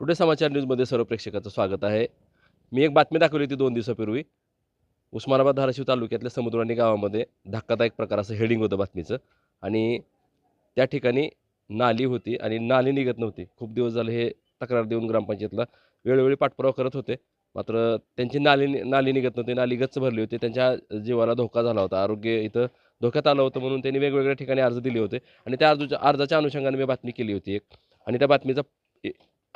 Today समाचार न्यूजमध्ये सर्व प्रेक्षकाचं स्वागत आहे. मी एक बातमी दाखवली होती दोन दिवसापूर्वी. उस्मानाबाद धाराशिव तालुक्यातल्या समुद्राणी गावामध्ये धक्कादायक प्रकार असं हेडिंग होतं बातमीचं. आणि त्या ठिकाणी नाली होती आणि नाली निघत नव्हती. खूप दिवस झाले हे तक्रार देऊन ग्रामपंचायतला वेळोवेळी पाठपुरावा करत होते. मात्र त्यांची नाली नाली निघत नव्हती नाली गच्च भरली होती. त्यांच्या जीवाला धोका झाला होता. आरोग्य इथं धोक्यात आलं होतं म्हणून त्यांनी वेगवेगळ्या ठिकाणी अर्ज दिले होते. आणि त्या अर्जाच्या अर्जाच्या अनुषंगाने मी बातमी केली होती एक. आणि त्या बातमीचा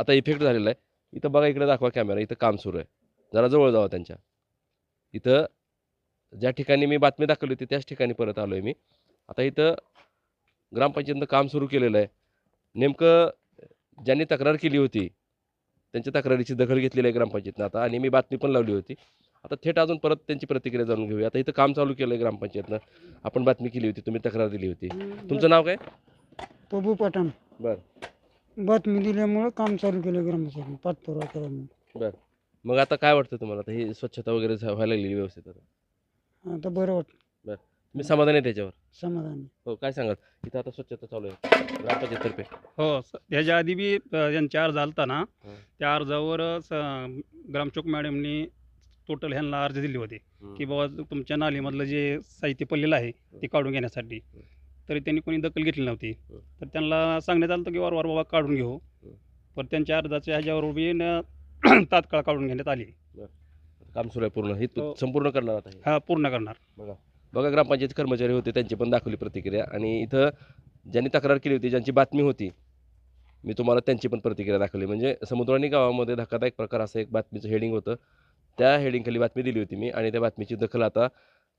आता इफेक्ट झालेला आहे. इथं बघा इकडे दाखवा कॅमेरा इथं काम सुरू आहे. जरा जवळ जावा त्यांच्या. इथं ज्या ठिकाणी मी बातमी दाखवली होती त्याच ठिकाणी परत आलो आहे मी. आता इथं ग्रामपंचायतनं काम सुरू केलेलं आहे. नेमकं ज्यांनी तक्रार केली होती त्यांच्या तक्रारीची दखल घेतलेली आहे ग्रामपंचायतनं आता आणि मी बातमी पण लावली होती. आता थेट अजून परत त्यांची प्रतिक्रिया जाणून घेऊया. आता इथं काम चालू केलं आहे ग्रामपंचायतनं. आपण बातमी केली होती तुम्ही तक्रार दिली होती. तुमचं नाव काय? प्रभू पठाण. बरं. बातमी दिल्यामुळं काम चालू केलं ग्रामपंचायत पाठपुरावा करा म्हणून. मग आता काय वाटतं तुम्हाला? आता ही स्वच्छता वगैरे झा- व्हायला लागली व्यवस्थित आता? आता बरं वाटतं. तुम्ही समाधान आहे त्याच्यावर? समाधानी. हो काय सांगाल? इथं आता स्वच्छता चालू आहे. ग्रामपंचायततर्फे हो स- ह्याच्या आधी बी अ, यांचा अर्ज आलता ना हं. त्या अर्जावर स- ग्रामचौक मॅडमनी टोटल ह्यांना अर्ज दिले होते. की बाबा तुमच्या नालीमधलं जे साहित्य पडलेलं आहे ते काढून घेण्यासाठी. तरी त्यांनी कोणी दखल घेतली नव्हती. तर त्यांना सांगण्यात आलं होतं की वारंवार बाबा काढून घेऊ. पण त्यांच्या अर्जाच्या ह्याच्यावर बी न तात्काळ काढून घेण्यात आली. काम सुरू आहे पूर्ण. हे तू हो. संपूर्ण करणार आता हे? हा पूर्ण करणार. बघा. ग्रामपंचायत कर्मचारी होते त्यांची पण दाखवली प्रतिक्रिया. आणि इथं ज्यांनी तक्रार केली होती ज्यांची बातमी होती मी तुम्हाला त्यांची पण प्रतिक्रिया दाखवली. म्हणजे समुद्राणी गावामध्ये धक्कादायक प्रकार असं एक बातमीचं हेडिंग होतं. त्या हेडिंगखाली बातमी दिली होती मी आणि त्या बातमीची दखल आता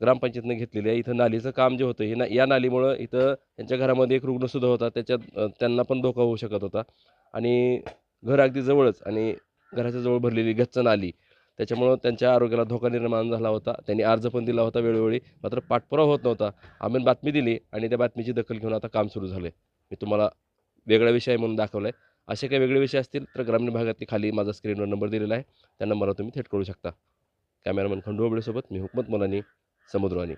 ग्रामपंचायतनं घेतलेली आहे. इथं नालीचं काम जे होतं हे ना या नालीमुळं इथं त्यांच्या घरामध्ये एक रुग्णसुद्धा होता. त्याच्यात त्यांना पण धोका होऊ शकत होता. आणि घर अगदी जवळच आणि घराच्या जवळ भरलेली गच्च नाली त्याच्यामुळं त्यांच्या आरोग्याला धोका निर्माण झाला होता. त्यांनी अर्ज पण दिला होता वेळोवेळी मात्र पाठपुरावा होत नव्हता. आम्ही बातमी दिली आणि त्या बातमीची दखल घेऊन आता काम सुरू झालं आहे मी तुम्हाला वेगळा विषय म्हणून दाखवला आहे असे काही वेगळे विषय असतील तर ग्रामीण भागातली खाली माझा स्क्रीनवर नंबर दिलेला आहे. त्या नंबरवर तुम्ही थेट करू शकता. कॅमेरामॅन खंडूबळेसोबत मी हुकमत मुलानी. Samudrone.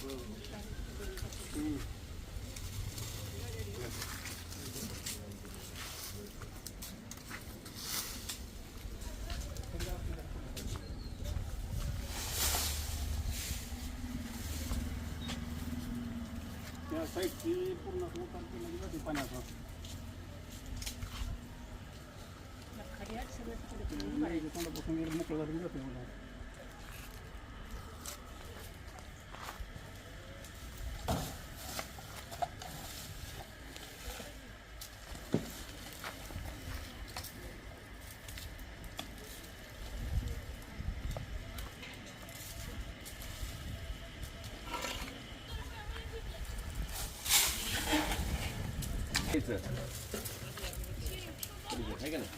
त्या साईडची पूर्ण उतार केला जाते पाण्याचा तोंडापासून मोकळं झालं जाते आहे का नाही